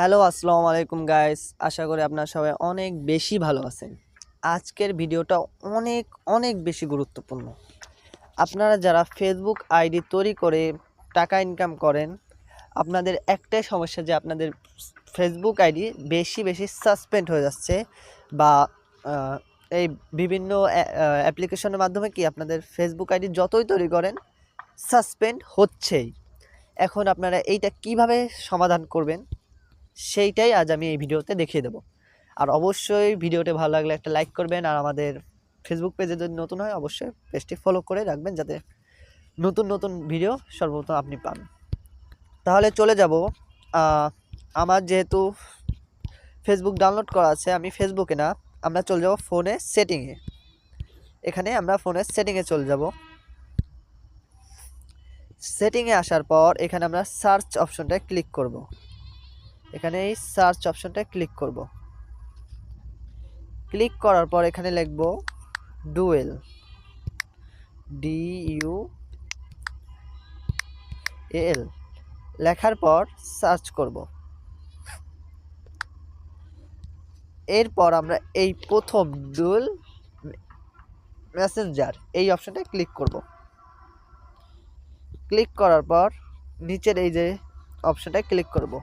Hello, আসসালামু আলাইকুম guys আশা করি আপনারা সবাই অনেক বেশি ভালো আছেন। আজকের ভিডিওটা অনেক অনেক বেশি গুরুত্বপূর্ণ। আপনারা যারা ফেসবুক আইডি তৈরি করে টাকা ইনকাম করেন, আপনাদের একটাই সমস্যা যে আপনাদের ফেসবুক আইডি বেশি বেশি সাসপেন্ড হয়ে যাচ্ছে বা এই বিভিন্ন অ্যাপ্লিকেশনের মাধ্যমে কি আপনাদের ফেসবুক আইডি যতই তৈরি করেন সাসপেন্ড হচ্ছেই। এখন আপনারা এইটা কীভাবে সমাধান করবেন? সেইটাই আজ আমি এই ভিডিওতে দেখিয়ে দেবো। আর অবশ্যই ভিডিওটি ভালো লাগলে একটা লাইক করবেন, আর আমাদের ফেসবুক পেজে যদি নতুন হয়, অবশ্যই পেজটি ফলো করে রাখবেন যাতে নতুন নতুন ভিডিও সর্বপ্রথম আপনি পান। তাহলে চলে যাব আমার যেহেতু ফেসবুক ডাউনলোড করা আছে, আমি ফেসবুকে না, আমরা চলে যাব ফোনে সেটিংয়ে এখানে আমরা ফোনের সেটিংয়ে চলে যাব। সেটিংয়ে আসার পর এখানে আমরা সার্চ অপশনটায় ক্লিক করব। এখানে এই সার্চ অপশনটায় ক্লিক করব। ক্লিক করার পর এখানে লিখব ডুয়েল ডি ইউ এল লেখার পর সার্চ করব। এরপর আমরা এই প্রথম ডুয়েল মেসেঞ্জার এই অপশনটায় ক্লিক করব। ক্লিক করার পর নিচের এই যে অপশনটায় ক্লিক করব।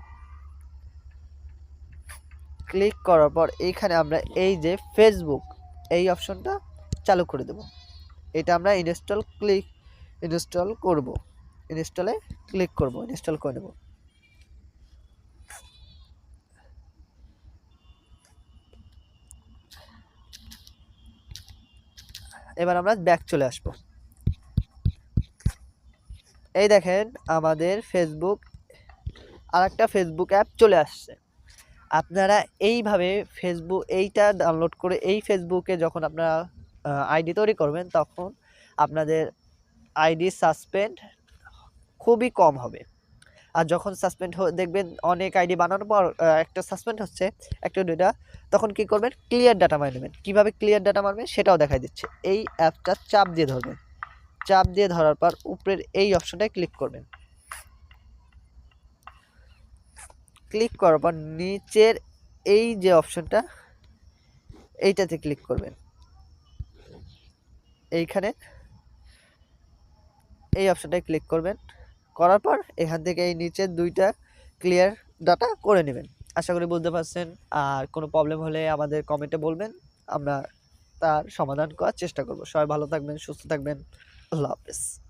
ক্লিক করার পর এইখানে আমরা এই যে ফেসবুক এই অপশনটা চালু করে দেব। এটা আমরা ইনস্টল ক্লিক ইনস্টল করব। ইনস্টলে ক্লিক করব ইনস্টল করে নেব। এবার আমরা ব্যাক চলে আসব। এই দেখেন আমাদের ফেসবুক আর একটা ফেসবুক অ্যাপ চলে আসছে। আপনারা এইভাবে ফেসবুক এইটা ডাউনলোড করে এই ফেসবুকে যখন আপনারা আইডি তৈরি করবেন, তখন আপনাদের আইডি সাসপেন্ড খুবই কম হবে। আর যখন সাসপেন্ড দেখবেন অনেক আইডি বানানোর পর একটা সাসপেন্ড হচ্ছে, একটা ডেটা তখন কি করবেন? ক্লিয়ার ডাটা মার নেবেন কীভাবে ক্লিয়ার ডাটা মারবেন? সেটাও দেখাই দিচ্ছে। এই অ্যাপটা চাপ দিয়ে ধরবেন। চাপ দিয়ে ধরার পর উপরের এই অপশনটায় ক্লিক করবেন। ক্লিক করার পর নিচের এই যে অপশনটা এইটাতে ক্লিক করবেন। এইখানে এই অপশনটায় ক্লিক করবেন। করার পর এখান থেকে এই নিচের দুইটা ক্লিয়ার ডাটা করে নেবেন। আশা করি বুঝতে পারছেন। আর কোনো প্রবলেম হলে আমাদের কমেন্টে বলবেন। আমরা তার সমাধান করার চেষ্টা করব। সবাই ভালো থাকবেন, সুস্থ থাকবেন। আল্লাহ হাফেজ।